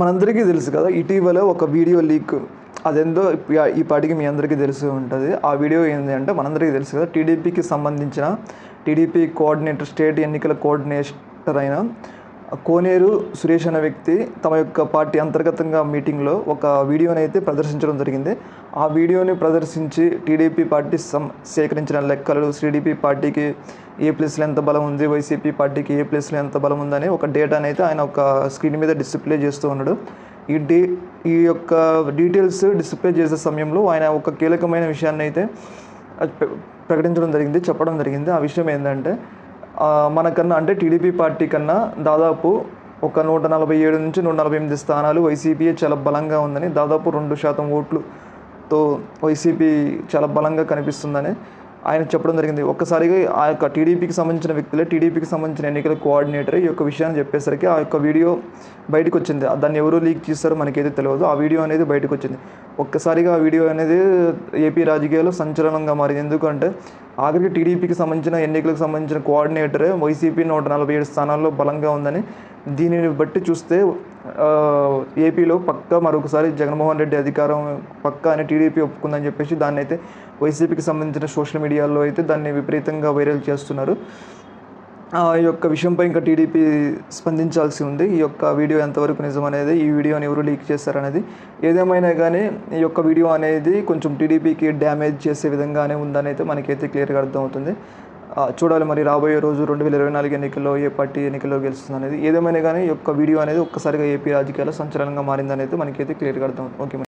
మనందరికీ తెలుసు కదా ఇటీవల ఒక వీడియో లీక్. అదేందో ఈ పాటికి మీ అందరికీ తెలిసి ఉంటుంది. ఆ వీడియో ఏంటి అంటే మనందరికీ తెలుసు కదా టీడీపీకి సంబంధించిన టీడీపీ కోఆర్డినేటర్ స్టేట్ ఎన్నికల కోఆర్డినేటర్ అయిన కోనేరు సురేష్ అనే వ్యక్తి తమ యొక్క పార్టీ అంతర్గతంగా మీటింగ్లో ఒక వీడియోని అయితే ప్రదర్శించడం జరిగింది. ఆ వీడియోని ప్రదర్శించి టీడీపీ పార్టీ సం సేకరించిన లెక్కలు టీడీపీ పార్టీకి ఏ ప్లేస్లో ఎంత బలం ఉంది వైసీపీ పార్టీకి ఏ ప్లేస్లో ఎంత బలం ఉందని ఒక డేటాని అయితే ఆయన ఒక స్క్రీన్ మీద డిస్ప్లే చేస్తూ ఉన్నాడు. ఈ డీ ఈ యొక్క డీటెయిల్స్ డిస్ప్లే చేసే సమయంలో ఆయన ఒక కీలకమైన విషయాన్ని అయితే ప్రకటించడం జరిగింది చెప్పడం జరిగింది. ఆ విషయం ఏంటంటే మనకన్నా అంటే టీడీపీ పార్టీ కన్నా దాదాపు ఒక నూట నలభై ఏడు నుంచి నూట నలభై ఎనిమిది స్థానాలు వైసీపీయే చాలా బలంగా ఉందని దాదాపు రెండు శాతం ఓట్లుతో వైసీపీ చాలా బలంగా కనిపిస్తుందని ఆయన చెప్పడం జరిగింది. ఒక్కసారిగా ఆ యొక్క టీడీపీకి సంబంధించిన వ్యక్తులే టీడీపీకి సంబంధించిన ఎన్నికల కోఆర్డినేటర్ ఈ యొక్క విషయాన్ని చెప్పేసరికి ఆ యొక్క వీడియో బయటకు వచ్చింది దాన్ని ఎవరు లీక్ చేస్తారో మనకైతే తెలియదు. ఆ వీడియో అనేది బయటకు వచ్చింది ఒక్కసారిగా ఆ వీడియో అనేది ఏపీ రాజకీయాల్లో సంచలనంగా మారింది. ఎందుకంటే ఆఖరికి టీడీపీకి సంబంధించిన ఎన్నికలకు సంబంధించిన కోఆర్డినేటరే వైసీపీ నూట నలభై ఏడు స్థానాల్లో బలంగా ఉందని దీనిని బట్టి చూస్తే ఏపీలో పక్క మరొకసారి జగన్మోహన్ రెడ్డి అధికారం పక్క అని టీడీపీ ఒప్పుకుందని చెప్పేసి దాన్ని అయితే వైసీపీకి సంబంధించిన సోషల్ మీడియాలో అయితే దాన్ని విపరీతంగా వైరల్ చేస్తున్నారు. ఈ యొక్క విషయంపై ఇంకా టీడీపీ స్పందించాల్సి ఉంది. ఈ యొక్క వీడియో ఎంతవరకు నిజం అనేది ఈ వీడియోని ఎవరు లీక్ చేశారనేది. ఏదేమైనా కానీ ఈ యొక్క వీడియో అనేది కొంచెం టీడీపీకి డ్యామేజ్ చేసే విధంగానే ఉందని అయితే మనకైతే క్లియర్గా అర్థమవుతుంది. చూడాలి మరి రాబోయే రోజు రెండు వేల ఇరవై నాలుగు ఎన్నికల్లో ఏ పార్టీ ఎన్నికల్లో గెలుస్తుంది అనేది ఏదేమైనా కానీ ఈ యొక్క వీడియో అనేది ఒక్కసారిగా ఏపీ రాజకీయాల్లో సంచలనంగా మారిందని అయితే మనకైతే క్లియర్గా అర్థమవుతుంది. ఓకే